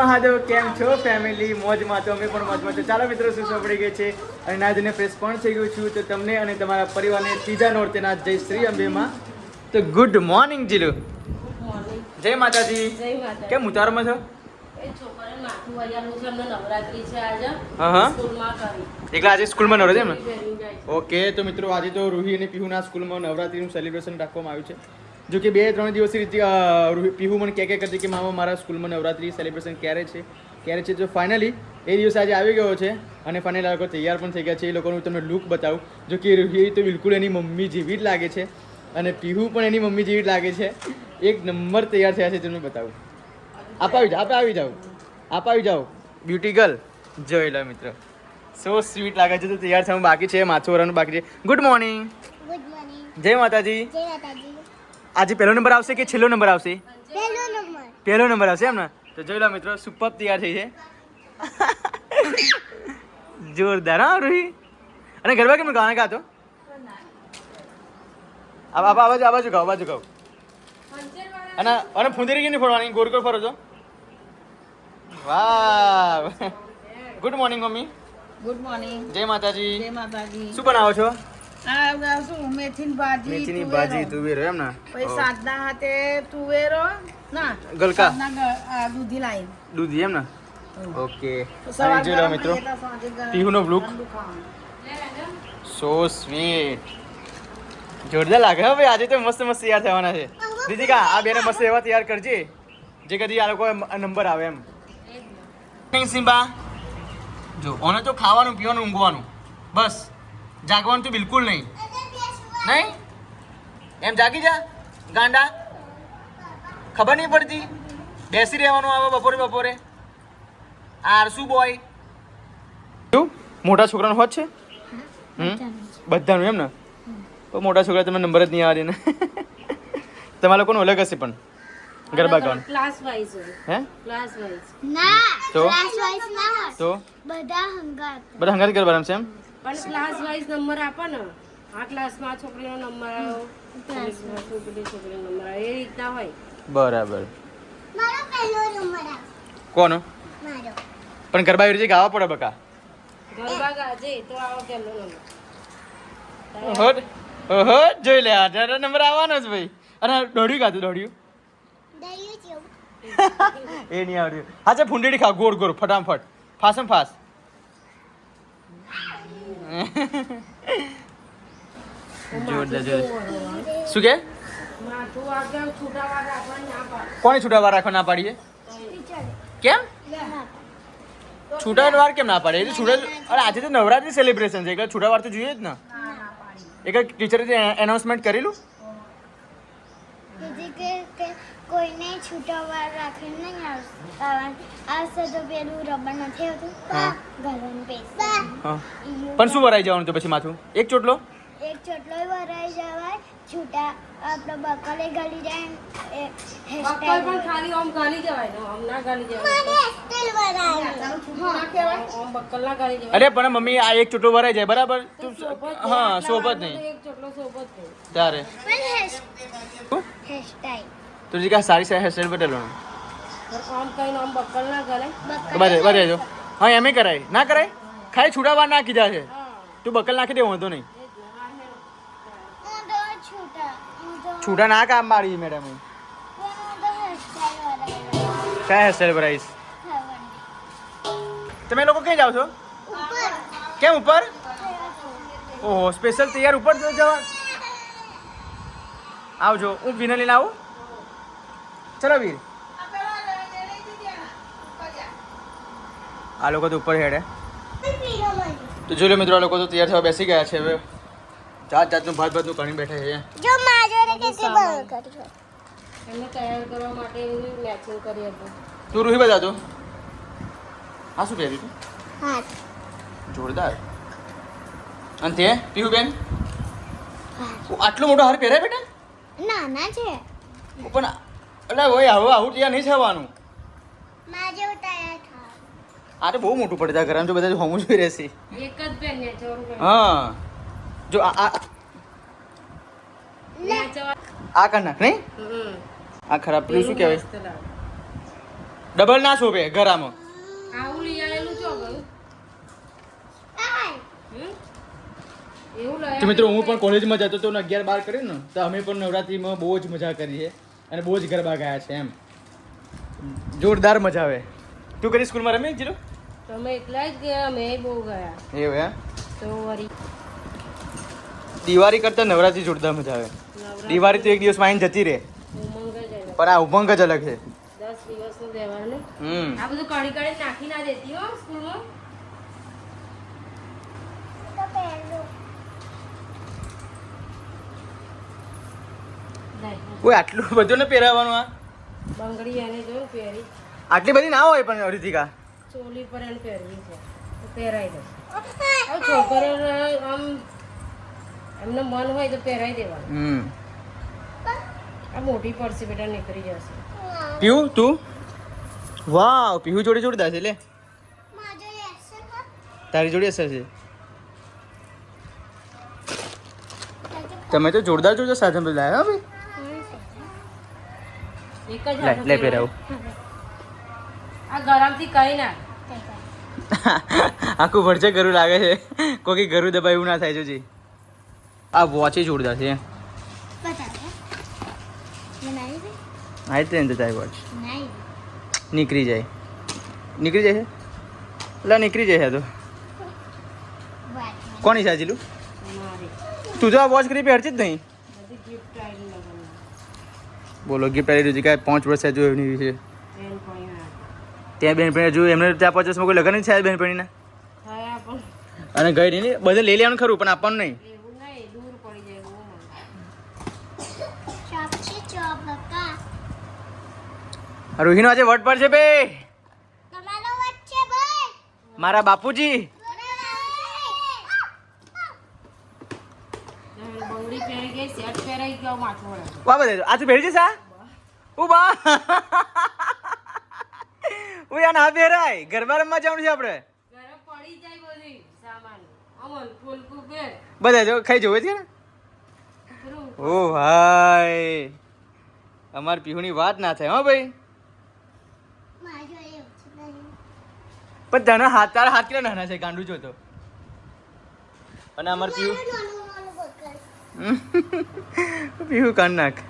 મહાદેવ કેમ છો ફેમિલી મોજમાં તો અમે પણ મોજમાં છો. ચાલો મિત્રો શું પડી ગઈ છે? અને ના જઈને ફ્રેશ પણ થઈ ગયું છું. તો તમને અને તમારા પરિવારને ત્રીજા નોરતેના જય શ્રી અંબેમાં. તો ગુડ મોર્નિંગ જીલુ. જય માતાજી. કેમ ઉતારમાં છો? નવરાત્રી એકલા આજે સ્કૂલમાં નવરો છે એમ? ને પહેરી જાય છે. ઓકે તો મિત્રો આજે તો રૂહી અને પીહુના સ્કૂલમાં નવરાત્રીનું સેલિબ્રેશન રાખવામાં આવ્યું છે. જો કે બે ત્રણ દિવસથી પીહુ મને કહે કહે કરતી કે મામા મારા સ્કૂલમાં નવરાત્રી સેલિબ્રેશન ક્યારે છે? ક્યારે છે? તો ફાઇનલી એ દિવસ આજે આવી ગયો છે અને ફાઇનલી આ લોકો તૈયાર પણ થઈ ગયા છે. એ લોકોનું તમને લુક બતાવું. જો કે રૂહી તો બિલકુલ એની મમ્મી જેવી જ લાગે છે અને પીહુ પણ એની મમ્મી જેવી જ લાગે છે. એક નંબર તૈયાર થયા છે તમને બતાવું. આપ આવી જાઓ આપ આવી જાઓ. આપ આવી જાઓ. બ્યુટી ગર્લ જોઈ લો મિત્રો. સો સ્વીટ લાગે છે તો તૈયાર થવાનું બાકી છે માથું વરવાનું બાકી છે. ગુડ મોર્નિંગ ગુડ મોર્નિંગ જય માતાજી. જય માતાજી. આજે પહેલો નંબર આવશે કે છેલ્લો નંબર આવશે? પહેલો નંબર. પહેલો નંબર આવશે એમ ને? તો જોઈ લો મિત્રો સુપર તૈયાર થઈ છે. જોરદાર હા રૂહી. અને ગરબા કેમ ગાના ગાતો? આ બાબા આ બાજુ ગાવ બાજુ ગાઓ. અને અને ફુંદરી કેની નહીં ફોડવાની? ગોળ ફરો છો? વાહ good morning mummy. Good morning. જય માતાજી. જય માતાજી. શું બનાવો છો? આ આ શું મેથીની ભાજી મેથીની ભાજી તુવેરો એમ ને? પછી સાદના હાથે તુવેરો ના ગલકા. દૂધી દૂધી એમ ને? ઓકે. સવાર જોઈ મિત્રો. પીહુનો લુક સો સ્વીટ જોરદાર લાગે હવે આજે તો મસ્ત મસ્ત તૈયાર થવાના છે. દીદિકા આ બેને મસ્ત એવા તૈયાર કરજે જે કદી આ લોકો નંબર આવે એમ. સિમ્બા. જો ઓને તો ખાવાનું પીવાનું ઊંઘવાનું. બસ. જાગવાનું તો બિલકુલ નહીં. નહીં? એમ જાગી જા ગાંડા. ખબર નહીં પડતી. બેસી રહેવાનું આવે બપોરે બપોરે. આરસુ બોય શું? મોટા છોકરાનો હોત છે? બધાનું એમ ને? તો મોટા છોકરા તમને નંબર જ નહીં આવે ને તમારા લોકોનું અલગ હશે પણ ગરબા ગાવાનું. ક્લાસ વાઇઝ હે? ક્લાસ વાઇઝ ના તો? ક્લાસ વાઇઝ ના તો? બધા હંગાત. બધા હંગાત ગરબા રમશે એમ? પણ ક્લાસ વાઇઝ નંબર આપો ને. આ ક્લાસમાં આ છોકરીનો નંબર આવ્યો છોકરી છોકરીનો નંબર આવ્યો એ રીતના હોય. બરાબર. મારો પહેલો નંબર આવ્યો કોનો? મારો. પણ ગરબા એવી રીતે ગાવા પડે બકા. ગરબા ગાજે તો આવો પહેલો નંબર ઓહો ઓહો જોઈ લે આ નંબર આવવાનો જ ભાઈ. અને દોડ્યું ગાતું દોડ્યું. એ નહીં આવડ્યું. હા ચાલ ફૂંડેડી ખા ગોળ ગોળ ફટાફટ ફાસમ ફાસ. જોરદાર જોરદાર શું કે? માથું આગળ છૂટા વાર રાખવા ના કોને છૂટા રાખવા ના પાડીએ? કેમ? છૂટા વાર કેમ ના પાડે એટલે તો છૂટા અરે આજે તો નવરાત્રી સેલિબ્રેશન છે એટલે છૂટા વાર તો જોઈએ જ ને. એક ટીચરે એનાઉન્સમેન્ટ કરેલું? કોઈને છૂટાવવા વાર રાખીને નહીં આવશે તો પેલું રબર નથી આવતું હા. ગરમ પેસ. પણ શું વરાઈ જવાનું તો પછી માથું? એક ચોટલો? એક ચોટલો વરાઈ જવાય. છૂટા આપણો બકલે ગળી જાય બકલ પણ ખાલી ઓમ ગાલી જવાય ને ઓમ ના ગાલી જવાય. હેરસ્ટાઈલ વરાય. તારું છૂટું ના ગાલી જવાય. અરે પણ મમ્મી આ એક ચોટલો વરાઈ જાય બરાબર? તું હા સોબત નહીં. એક ચોટલો સોબત ત્યારે પણ હેર હેરસ્ટાઈલ તો કહીને આમ બક્કલ ના ગળે તો બધે બધે જો હા એમ કરાય ના કરાય ખાલી છૂટા ના કીધા છે તું બકલ નાખી દે વાંધો નહીં છૂટા ના કામ મારી મેડમ કયા હેરસ્ટાઈલ ભરાઈશ તમે લોકો ક્યાં જાઓ છો કેમ ઉપર ઓહો સ્પેશિયલ તૈયાર ઉપર જવા આવજો હું વિનર લઈને આવું ચલો વીર. આ લોકો તો ઉપર હેડે. તો જોઈ લો મિત્રો આ લોકો તો તૈયાર થવા બેસી ગયા છે હવે. જાત જાતનું ભાત ભાતનું કરીને બેઠા છે જો મારો રે કેટલી બળ કરજો. એમને તૈયાર કરવા માટે મેચિંગ કરી હતી. તું રૂહી બતા તું આ શું પહેર્યું તું? હા. જોરદાર. અને તે પીહુ બેન? આટલો મોટો હાર પહેરાય બેટા? નાના છે. પણ એટલે ભાઈ હવે આવું ત્યાં નહીં થવાનું. આ તો બહુ મોટું પડે ઘરમાં જો બધા હોમું જોઈ રહેશે. એક જ પહેરીએ હા. જો આ આ. કર નાખ નહીં? આ ખરાબ પેલું શું કહેવાય. ડબલ ના શોભે ઘરામાં. તો મિત્રો હું પણ કોલેજમાં જતો હતો ને અગિયાર બાર કર્યું ને તો અમે પણ નવરાત્રિમાં બહુ જ મજા કરી છે અને બહુ જ ગરબા ગયા છે એમ. જોરદાર મજા આવે. તું કરી સ્કૂલમાં રમે જીરો તમે એકલા જ ગયા અમે બહુ ગયા. એવું હે તો વરી. દિવાળી કરતા નવરાત્રી જોરદાર મજા આવે. દિવાળી તો એક દિવસમાં આવીને જતી રહે. પણ આ ઉમંગ જ અલગ છે. દસ દિવસનો તહેવાર ને? આ બધું કણી કણી નાખી ના દેતી હો સ્કૂલમાં તો પહેલું. નહીં. કોઈ આટલું બધું ને પહેરાવાનું આ? બંગડી એને જો પહેરી. આટલી બધી ના હોય પણ રીતિકા ચોલી પર એને પહેરવી છે. તો પહેરાઈ દે. હવે છોકરીઓને આમ એમને મન હોય તો પહેરાઈ દેવાનું. હમ. આ મોટી પડશે બેટા નીકળી જશે. પીવું તું? વાવ પીવું જોડે જોડે છે લે. તારી જોડે અસર છે. તમે તો જોરદાર જોરદાર સાધન બધા લાવ્યા ભાઈ. એક જ લે લે પહેરાવું આ ગરમથી કઈ ના. આખું ભરચે ગરું લાગે છે. કોઈ ગરું દબાય એવું ના થાય જોજી. આ વોચ જોરદાર છે. બતાવો. બનાવી દે? આ ટ્રેન તો તારી વોચ નીકળી જાય. નીકળી જાય છે? એટલે નીકળી જાય છે તો. કોની મારે. તું તો આ વોચ કરી પહેરતી જ નહીં બધી ગિફ્ટ આવીને લગનમાં બોલો ગિફ્ટ આવી રહ્યું છે. કાંઈ પાંચ વર્ષ જોયું એની ના. ત્યાં બેનપણી જોયું એમને ત્યાં પાંચ વર્ષમાં કોઈ લગ્ન જ છે બેનપણીના? અને ગઈ નહીં બધે લઈ લેવાનું ખરું પણ આપવાનું નહીં. એવું નહીં દૂર પડી જાય બહુ મને. ચોપ છે ચોપ બકા. રોહિનો આજે વટ પર છે બે. મારા બાપુજી હવે બંગડી પહેરી ગઈ શર્ટ પહેરાઈ ગયો માથું વળે વાહ બધા આ તું ભેરી જઈશ આ ઊભા. ઉયા ના ભેરાય ગરબા રમવા જવાનું છે આપણે. ઘરે પડી જાય બધી જો ખાઈ જવું છે ને? ઓ ભાઈ. અમાર પીહુની વાત ના થાય હો ભાઈ. પણ તને હાથ તારા હાથ કેટલા નાના છે ગાંડું જોતો અને અમાર પીહુ નાનું કાન નાખ.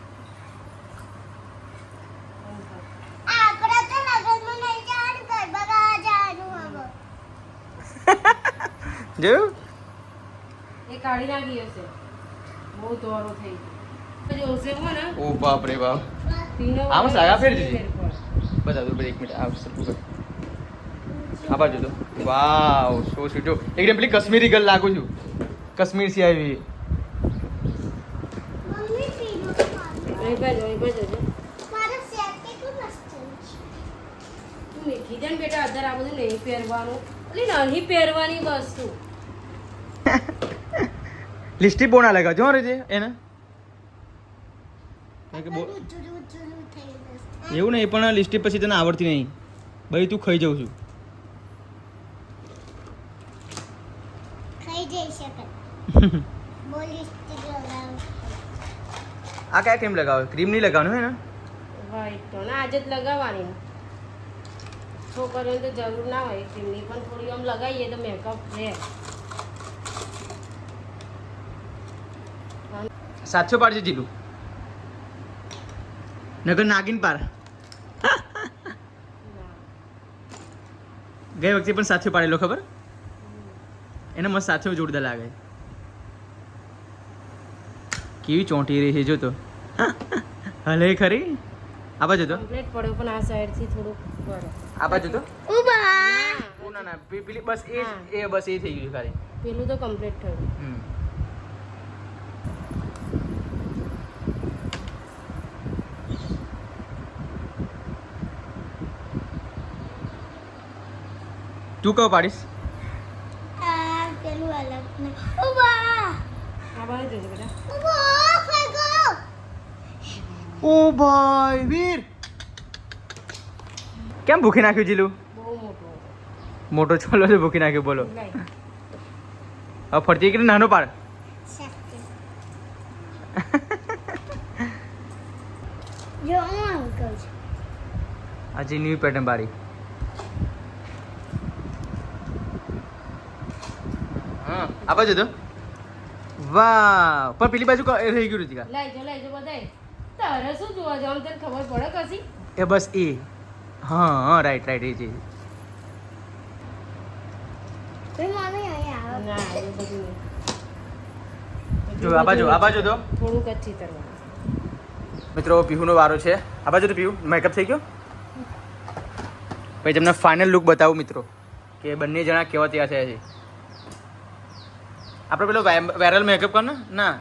જોયું એ કાઢી નાખી હશે. બહુ દોરો થઈ ગયો. જોશે હો ને ઓ બાપ રે બાપ. આમાં સાગા ફેર પડ. બતા દો એક મિનિટ. આ સરખું કર આ બાજુ તો વાવ સો સીટો એકદમ પેલી કાશ્મીરી ગર્લ લાગુ છું. કાશ્મીરથી આવી મમ્મી પીનું ખાવાનું. અહીં બાજુ અહીં જો. મીઠી દે ને બેટા આ બધું નહીં પહેરવાનું. એટલે નહીં પહેરવાની વસ્તુ. લિસ્ટી બહુ ના લગાવજો હો એને. એવું નહીં પણ લિસ્ટી પછી તને આવડતી નહીં. ભાઈ તું ખાઈ જાઉં છું. ખાઈ જઈ શકે બોલી સ્ટીક લગાવ આ કયા ક્રીમ લગાવે? ક્રીમ નહીં લગાવવાનું હે ને? વાઈટ તો ના આજે જ લગાવવાની. છોકરીઓને તો જરૂર ના હોય ક્રીમની પણ થોડી આમ લગાવીએ તો મેકઅપ રહે સાતસો પાડશે જીલું. નગર નાગિન પાર. ગઈ વખતે પણ સાતસો પાડેલો ખબર? એને મસ્ત સાતસો જોરદાર લાગે. કેવી ચોંટી રહી છે જો તો. હલે ખરી? આ બાજુ તો. કમ્પ્લીટ પડ્યો પણ આ સાઈડથી થોડુંક પડે. આ બાજુ તો? ઊભા. ઓ ના ના પેલી બસ એ એ બસ એ થઈ ગયું ખાલી. પેલું તો કમ્પ્લીટ થયું. હમ. તું કયો પાડીશ આ પેલું અલગ ને ઊભા આ બાજુ જોજો બેટા ઊભા ખાઈ ગયો ઓ ભાઈ વીર. કેમ ભૂખી નાખ્યું જીલું? મોટો મોટો છોલો છે ભૂખી નાખ્યું બોલો. હવે ફરતી કે નાનો પાડ? જો આજે ન્યૂ પેટર્ન બારી. હા આ બાજુ તો વાહ પણ પેલી બાજુ રહી ગયું રીતિકા લાઈજો લાઈજો બધાય. તારે શું જોવા જવાનું તને ખબર પડે કશી એ બસ એ. હા હા રાઈટ રાઈટ એ. જો આ બાજુ આ બાજુ તો થોડુંક જ ચિતરવાનું મિત્રો પીહુનો વારો છે. આ બાજુ તો પીહુ. મેકઅપ થઈ ગયો? પછી તમને ફાઇનલ લુક બતાવું મિત્રો કે બંને જણા કેવા તૈયાર થયા છે. આપણે પેલો વાયરલ મેકઅપ કર ને ના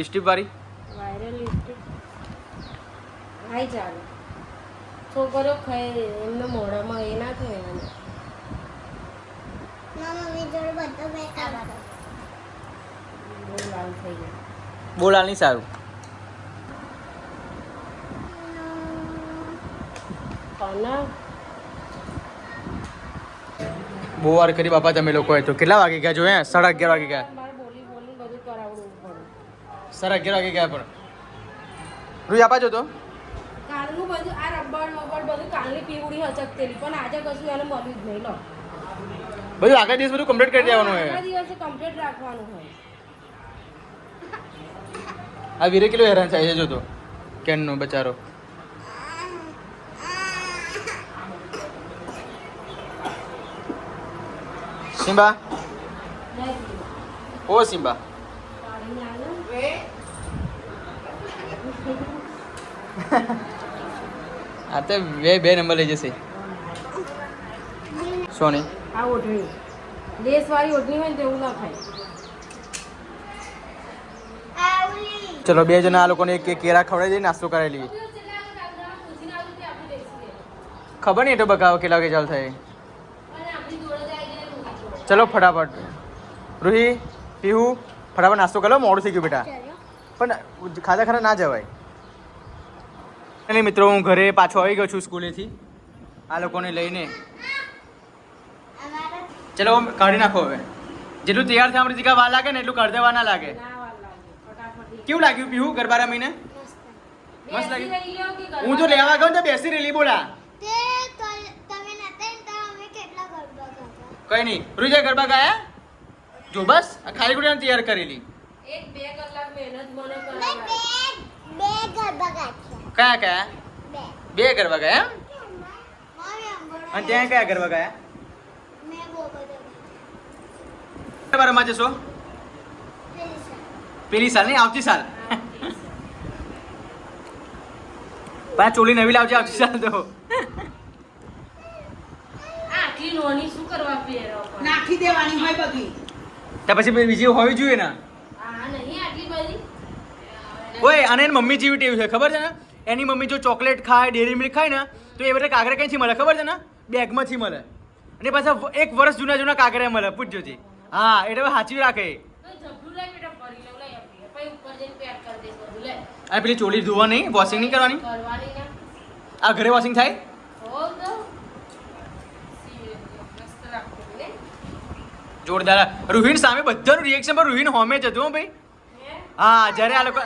લિપસ્ટિક વાળી. હાઈ ચાલે છોકરીઓ ખાય એમને મોઢામાં એ ના થાય એને. મારા મમ્મી જોડે બધો મેકઅપ હતો બહુ લાલ થઈ ગયા. બોલાલ નહીં સારું. અને બહુ વાર કરી બાપા તમે લોકોએ તો કેટલા વાગે ગયા જો હે? સાડા અગિયાર વાગે ગયા. મારે બોલી બોલી બધું કરાવડવું પડે સાડા અગિયાર વાગે ગયા પણ. રૂઈ આપા જો તો. કાલનું બધું આ રબર મબર બધું કાલની પીવડી હચકતેલી પણ આજે કશું એને મળ્યું જ નહીં લો. બધું આગળ દિવસ બધું કમ્પ્લીટ કરી દેવાનું હોય. આગળ દિવસે કમ્પ્લીટ રાખવાનું હોય. આ વીરે કેટલો હેરાન થાય છે જો તો. કેનનો બચારો. સિમ્બા? ઓ સિમ્બા. આ તો બે બે નંબર લઈ જશે. સોની. આ ઓઢણી લેસવાળી ઓઢણી હોય ને તો ના થાય. ચલો બે જણા આ લોકોને એક કેરા ખવડાવી દઈએ નાસ્તો કરાવી લઈએ. ખબર નહીં તો બકાવો કેટલા વાગે ચાલુ થાય. ચલો ફટાફટ. રૂહી પીહુ ફટાફટ નાસ્તો કરો મોડું થઈ ગયું બેટા. પણ ખાધા ખરા ના જવાય. અને મિત્રો હું ઘરે પાછો આવી ગયો છું સ્કૂલેથી. આ લોકોને લઈને. ચલો કાઢી નાખો હવે. જેટલું તૈયાર થાય અમૃતિકા વાર લાગે ને એટલું કાઢ દેવા ના લાગે. કેવું લાગ્યું પીવું ગરબા રમીને મસ્ત. લાગ્યું? હું તો લેવા ગયો ને તો બેસી રેલી બોલા. કઈ નહીં. રૂજા ગરબા ગાયા? જો બસ આ ખાલી ગુડિયા તૈયાર કરેલી. એક બે કલાક મહેનત મને બે બે ગરબા ગાતા કયા કયા બે બે ગરબા ગયા એમ? અને ત્યાં કયા ગરબા ગયા મેં બહુ બધા ગાતા. ગરબા રમવા જશો પેલી સાલ. નહીં આવતી સાલ પણ ચોલી નવી લાવજે આવતી સાલ તો આ આટલી નોની શું કરવા પહેરવા પડે? નાખી દેવાની હોય બધી તો પછી બીજી હોવી જોઈએ ને આ નહીં આટલી બધી ઓય અને એની મમ્મી જેવી ટેવ છે ખબર છે ને એની મમ્મી જો ચોકલેટ ખાય ડેરી મિલ્ક ખાય ને તો એ બધા કાગરા ક્યાંથી મળે? ખબર છે ને? બેગમાંથી મળે. અને પાછા એક વર્ષ જૂના જૂના કાગરા મળે. પૂછજો હા એટલે સાચી રાખે. અને પેલી ચોલી ધોવા નહીં? વોશિંગ નહીં કરવાની? આ ઘરે વોશિંગ થાય? જોરદાર. રૂહીન સામે બધાનું રિએક્શન પર રૂહીન હોમે જ હતું ભાઈ. હા જ્યારે આ લોકો.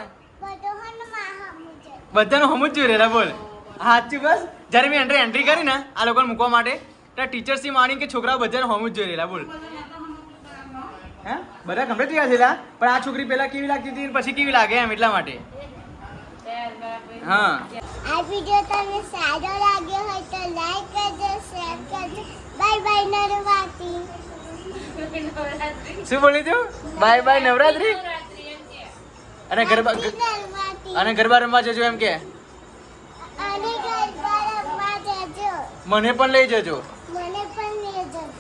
બધાનું હમું જ જોઈ રહેલા બોલ. સાચું બસ. જ્યારે મેં એન્ટ્રી એન્ટ્રી કરી ને આ લોકોને મૂકવા માટે ત્યાં ટીચર્સથી માની કે છોકરાઓ બધાને સમજ જ જોઈ રહેલા બોલ. હે? બધા કમ્પ્લીટ થયા છેલા પણ આ છોકરી પહેલા કેવી લાગતી હતી પછી કેવી લાગે એમ એટલા માટે? તૈયાર. હા. આ વિડિયો તમને સારો લાગ્યો હોય તો લાઈક કરજો શેર કરજો. બાય બાય નરવાતી નવરાત્રી. શું બોલી તું? Bye bye Navratri? અને ગરબા અને ગરબા રમવા જજો એમ કે? મને પણ લઈ જજો.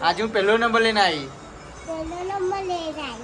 આજે હું પહેલો નંબર લઈને આવી. નંબર જાય